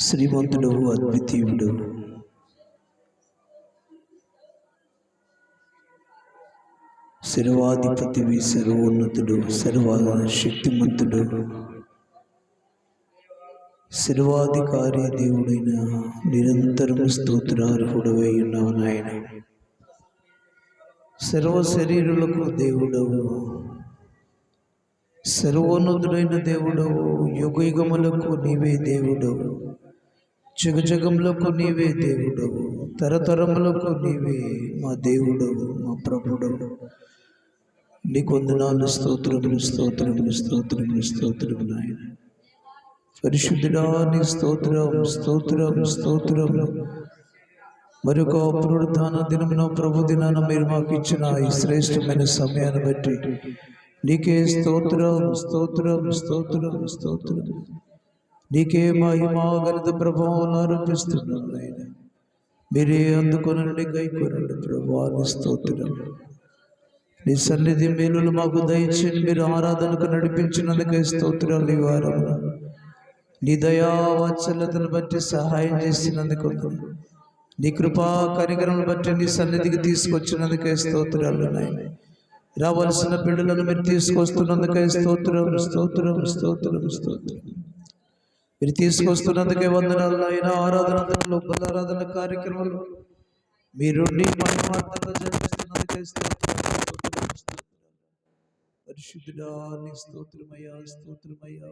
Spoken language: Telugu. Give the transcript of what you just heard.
శ్రీమంతుడు అద్వితీయుడు. సర్వాధిపతివి సర్వోన్నతుడు సర్వ శక్తిమంతుడు సర్వాధికారి దేవుడైన నిరంతరము స్తోత్రార్హుడవై ఉన్నావు నాయన. సర్వ శరీరులకు దేవుడవు. సర్వోన్నతుడైన దేవుడవు. యుగ యుగములకు నీవే దేవుడవు. జగజగములకు నీవే దేవుడవు తరతరములకు నీవే మా దేవుడవు మా ప్రభుడవు. నీకు వందనాలు స్తోత్రములు స్తోత్రములు స్తోత్రములు స్తోత్రములు నాయన. పరిశుద్ధుడా నీ స్తోత్రం స్తోత్రం స్తోత్రం. మరొక పునరుద్ధాన దినమున ప్రభు దినాన మీరు మాకు ఇచ్చిన ఈ శ్రేష్టమైన సమయాన్ని బట్టి నీకే స్తోత్రం స్తోత్రం స్తోత్రం స్తోత్రం. నీకే మహిమా ఘనత ప్రభావం ఆరోపిస్తున్నాం నాయన మీరే అందుకొనండి గైకొనండి ప్రభావాన్ని స్తోత్రం. నీ సన్నిధి మేలులు మాకు దయచేయండి మీరు ఆరాధనకు నడిపించినందుకే స్తోత్రాలు ఈ వారం నీ దయావాత్సల్యతను బట్టి సహాయం చేసినందుకు నీ కృపా కార్యక్రమం బట్టి నీ సన్నిధికి తీసుకొచ్చినందుకే స్తోత్రాలు నాయన. రావాల్సిన బిడ్డలను మీరు తీసుకొస్తున్నందుకే స్తోత్రం స్తోత్రం స్తోత్రం స్తోత్రం. మీరు తీసుకొస్తున్నందుకే వందనాలు నాయన. ఆరాధనలో బలారాధన కార్యక్రమాలు. మీరుండి మహిమార్థంగా జరిపిస్తున్నందుకే పరిశుద్ధుడా నీ స్తోత్రమయ్యా స్తోత్రమయ్యా.